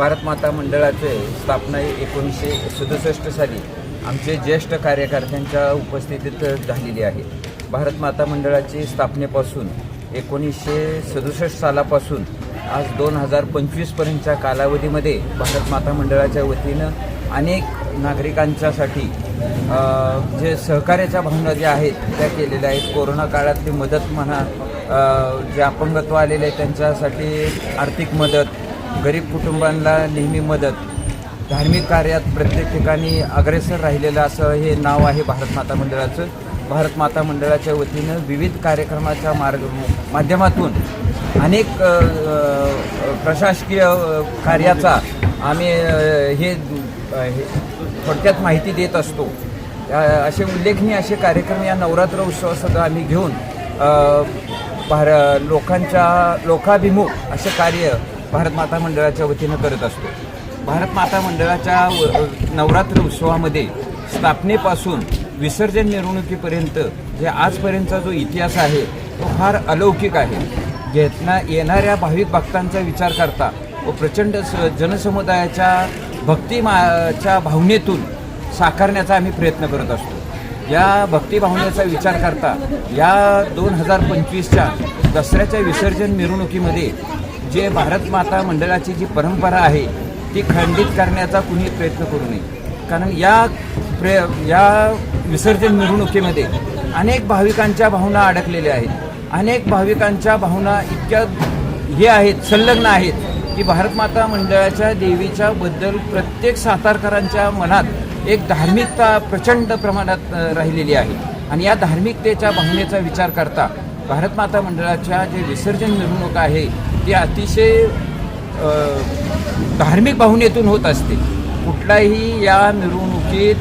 भारत माता मंडळाचे स्थापना एकोणीसशे सदुसष्ट साली आमचे ज्येष्ठ कार्यकर्त्यांच्या उपस्थितीत झालेली आहे. भारत माता मंडळाची स्थापनेपासून एकोणीसशे सदुसष्ट सालापासून आज दोन हजार पंचवीसपर्यंतच्या कालावधीमध्ये भारत माता मंडळाच्या वतीनं अनेक नागरिकांच्यासाठी जे सहकार्याच्या भावना ज्या आहेत त्या केलेल्या आहेत. कोरोना काळातली मदत म्हणा जे अपंगत्व आलेले आहे त्यांच्यासाठी आर्थिक मदत गरीब कुटुंबांना नेहमी मदत धार्मिक कार्यात प्रत्येक ठिकाणी अग्रेसर राहिलेलं असं हे नाव आहे भारत माता मंडळाचं. भारत माता मंडळाच्या वतीनं विविध कार्यक्रमाच्या मार्ग माध्यमातून अनेक प्रशासकीय कार्याचा आम्ही हे थोडक्यात माहिती देत असतो. असे उल्लेखनीय असे कार्यक्रम या नवरात्र उत्सवासुद्धा आम्ही घेऊन भार लोकांच्या लोकाभिमुख असे कार्य भारत माता मंडळाच्या वतीनं करत असतो. भारत माता मंडळाच्या व- नवरात्र उत्सवामध्ये स्थापनेपासून विसर्जन मिरवणुकीपर्यंत जे आजपर्यंतचा जो इतिहास आहे तो फार अलौकिक आहे. घेतना येणाऱ्या भाविक भक्तांचा विचार करता व प्रचंड स जनसमुदायाच्या भक्तिमाच्या भावनेतून साकारण्याचा आम्ही प्रयत्न करत असतो. या भक्तिभावनेचा विचार करता या दोन हजार पंचवीसच्या दसऱ्याच्या विसर्जन मिरवणुकीमध्ये जे भारत माता मंडळाची जी परंपरा आहे ती खंडित करण्याचा कुणी प्रयत्न करू नये. कारण या प्रे या विसर्जन मिरवणुकीमध्ये अनेक भाविकांच्या भावना अडकलेल्या आहेत. अनेक भाविकांच्या भावना इतक्या हे आहेत संलग्न आहेत की भारत माता मंडळाच्या देवीच्या बद्दल प्रत्येक सातारकरांच्या मनात एक धार्मिकता प्रचंड प्रमाणात राहिलेली आहे. आणि या धार्मिकतेच्या भावनेचा विचार करता भारत माता मंडळाच्या जे विसर्जन मिरवणूक आहे ती अतिशय धार्मिक भावनेतून होत असते. कुठलाही या मिरवणुकीत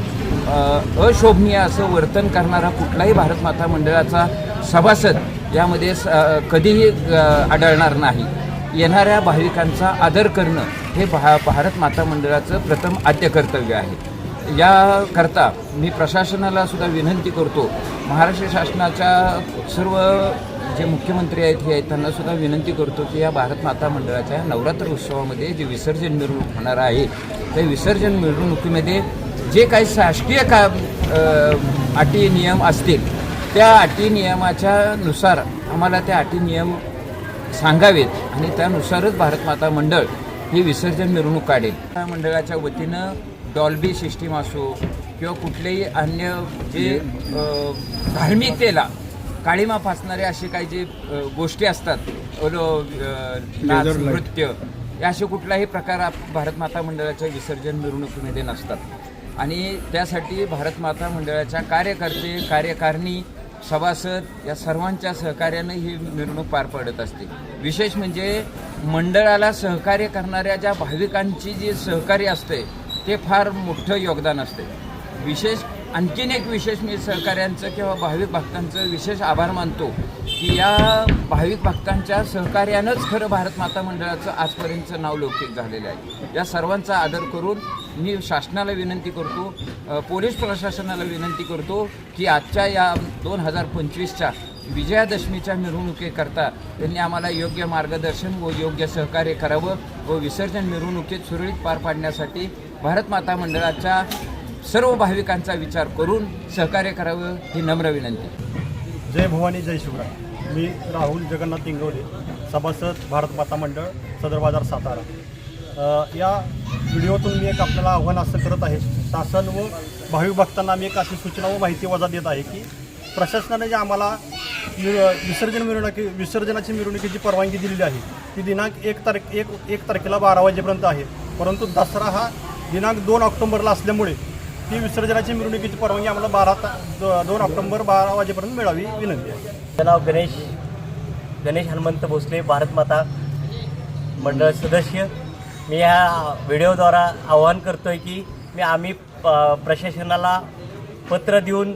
अशोभनीय असं वर्तन करणारा कुठलाही भारत माता मंडळाचा सभासद यामध्ये स- कधीही आढळणार नाही. येणाऱ्या भाविकांचा आदर करणं हे भा भारत माता मंडळाचं प्रथम आद्य कर्तव्य आहे. याकरता मी प्रशासनाला सुद्धा विनंती करतो. महाराष्ट्र शासनाच्या सर्व जे मुख्यमंत्री आहेत हे आहेत त्यांना सुद्धा विनंती करतो की या भारत माता मंडळाच्या नवरात्र उत्सवामध्ये जे विसर्जन मिरवणूक होणार आहे त्या विसर्जन मिरवणुकीमध्ये जे काही शासकीय का अटी नियम असतील त्या अटी नियमाच्या नुसार आम्हाला त्या अटी नियम सांगावेत आणि त्यानुसारच भारत माता मंडळ ही विसर्जन मिरवणूक काढेल. त्या मंडळाच्या वतीनं डॉल्बी सिस्टीम असो किंवा कुठलेही अन्य जे धार्मिकतेला काळीमा फासणारे असे काही जे गोष्टी असतात नाच नृत्य असे कुठलाही प्रकार आप- भारत माता मंडळाच्या विसर्जन मिरवणुकीमध्ये नसतात. आणि त्यासाठी भारत माता मंडळाच्या कार्यकर्ते कार्यकारिणी सभासद या सर्वांच्या सहकार्यानं ही मिरवणूक पार पडत असते. विशेष म्हणजे मंडळाला सहकार्य करणाऱ्या ज्या भाविकांची जी सहकार्य असते ते फार मोठं योगदान असते. विशेष आणखीन एक विशेष मी सहकार्यांचं किंवा भाविक भक्तांचं विशेष आभार मानतो की या भाविक भक्तांच्या सहकार्यानंच खरं भारत माता मंडळाचं आजपर्यंतचं नाव लौकिक झालेलं आहे. या सर्वांचा आदर करून मी शासनाला विनंती करतो पोलीस प्रशासनाला विनंती करतो की आजच्या या दोन हजार पंचवीसच्या विजयादशमीच्या मिरवणुकीकरता त्यांनी आम्हाला योग्य मार्गदर्शन व योग्य सहकार्य करावं व विसर्जन मिरवणुकीत सुरळीत पार पाडण्यासाठी भारत माता मंडळाच्या सर्व भाविकांचा विचार करून सहकार्य करावं ही नम्र विनंती. जय भवानी जय शिवराय. मी राहुल जगन्नाथ इंगवले सभासद भारत माता मंडळ सदर बाजार सातारा. या व्हिडिओतून मी एक आपल्याला आव्हान असं करत आहे शासन व भाविक भक्तांना मी एक अशी सूचना व माहिती वजा देत आहे की प्रशासनाने जे आम्हाला विसर्जन मिरवणुकी विसर्जनाची मिरवणुकीची परवानगी दिलेली आहे ती दिनांक एक तारीख एक एक तारखेला बारा वाजेपर्यंत आहे. परंतु दसरा हा दिनांक दोन ऑक्टोबरला असल्यामुळे ती विसर्जनाची मिरवणुकीची परवानगी आम्हाला बारा ता दो- दोन ऑक्टोंबर बारा वाजेपर्यंत मिळावी विनंती आहे. माझं नाव गणेश गणेश हनुमंत भोसले भारत माता मंडळ सदस्य. मी ह्या व्हिडिओद्वारा आवाहन करतो आहे की मी आम्ही प- प्रशासनाला पत्र देऊन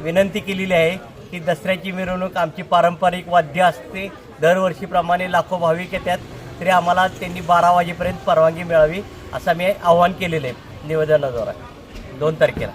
विनंती केलेली आहे की दसऱ्याची मिरवणूक आमची पारंपरिक वाद्य असते. दरवर्षीप्रमाणे लाखो भाविक येतात तरी आम्हाला त्यांनी बारा वाजेपर्यंत परवानगी मिळावी असं मी आवाहन केलेलं आहे निवेदनाद्वारा. दोन तारखेला